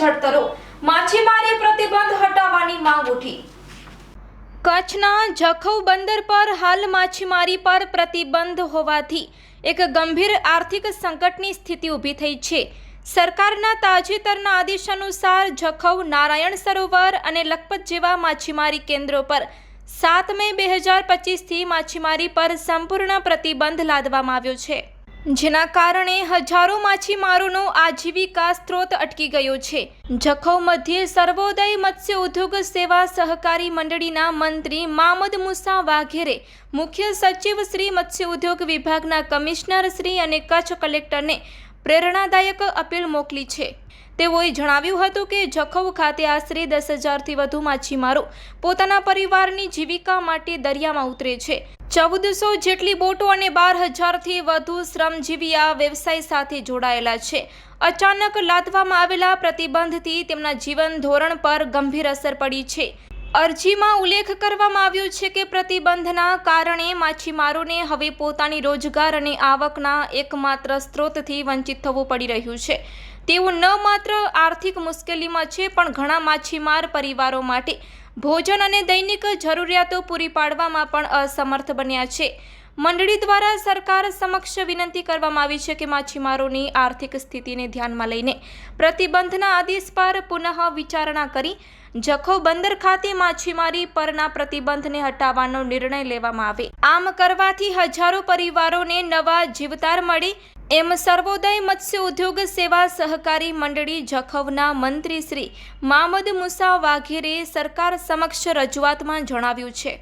ઝડતરો માછીમારી પ્રતિબંધ હટાવવાની માંગ ઉઠી. કચ્છના જખૌ બંદર પર હાલ માછીમારી પર પ્રતિબંધ હોવાથી એક ગંભીર આર્થિક સંકટની સ્થિતિ ઊભી થઈ છે. સરકારના તાજેતરના આદેશ અનુસાર જખૌ, નારાયણ સરોવર અને લખપત જેવા માછીમારી કેન્દ્રો પર સાત મે બે હજાર પચીસથી માછીમારી પર સંપૂર્ણ પ્રતિબંધ લાદવામાં આવ્યો છે. જેના કારણે હજારો માછીમારોનો આજીવિકા સ્ત્રોત અટકી ગયો છે. જખૌ મધ્યે સર્વોદય મત્સ્ય ઉદ્યોગ સેવા સહકારી મંડળીના મંત્રી મામદ મુસા વાઘેરે મુખ્ય સચિવ શ્રી મત્સ્ય ઉદ્યોગ વિભાગના કમિશનર શ્રી અને કચ્છ કલેક્ટરને પ્રેરણાદાયક અપીલ મોકલી છે. તેઓએ જણાવ્યું હતું કે જખૌ ખાતે આશરે દસ હજારથી વધુ માછીમારો પોતાના પરિવારની જીવિકા માટે દરિયામાં ઉતરે છે. ચૌદસો જેટલી બોટો અને બાર હજારથી વધુ શ્રમજીવી આ વ્યવસાય સાથે જોડાયેલા છે. અચાનક લાદવામાં આવેલા પ્રતિબંધથી તેમના જીવન ધોરણ પર ગંભીર અસર પડી છે. અરજીમાં ઉલ્લેખ કરવામાં આવ્યો છે કે પ્રતિબંધના કારણે માછીમારોને હવે પોતાની રોજગાર અને આવકના એકમાત્ર સ્ત્રોતથી વંચિત થવું પડી રહ્યું છે. તેઓ ન માત્ર આર્થિક મુશ્કેલીમાં છે, પણ ઘણા માછીમાર પરિવારો માટે ભોજન અને દૈનિક જરૂરિયાતો પૂરી પાડવામાં પણ અસમર્થ બન્યા છે. મંડળી દ્વારા સરકાર સમક્ષ વિનંતી કરવામાં આવી છે કે માછીમારોની આર્થિક સ્થિતિને ધ્યાનમાં લઈને પ્રતિબંધના આદેશ પર પુનઃ વિચારણા કરી જખો બંદર ખાતે માછીમારી પરના પ્રતિબંધને હટાવવાનો નિર્ણય લેવામાં આવે. આમ કરવાથી હજારો પરિવારોને નવા જીવતાર મળે એમ સર્વોદય મત્સ્ય ઉદ્યોગ સેવા સહકારી મંડળી જખવના મંત્રી શ્રી મામદ મુસા વાઘેરે સરકાર સમક્ષ રજૂઆતમાં જણાવ્યું છે.